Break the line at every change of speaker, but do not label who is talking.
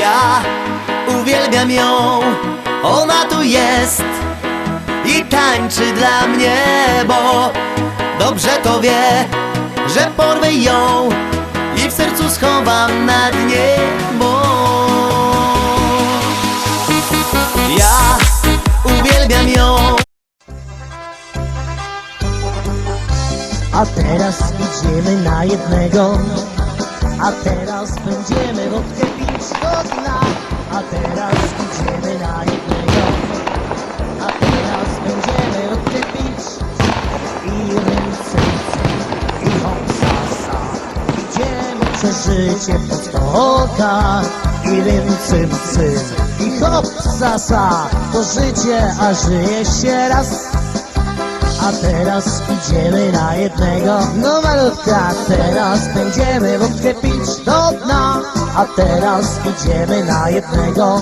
Ja uwielbiam ją, ona tu jest i tańczy dla mnie, bo dobrze to wie, że porwę ją i w sercu schowam na dnie, bo ja uwielbiam ją.
A teraz idziemy na jednego A teraz będziemy pić Idziemy przez życie po stokach. I ręce i hopsasa To życie, a żyje się raz. A teraz idziemy na jednego. No malutka, teraz będziemy wódkę pić do dna. A teraz idziemy na jednego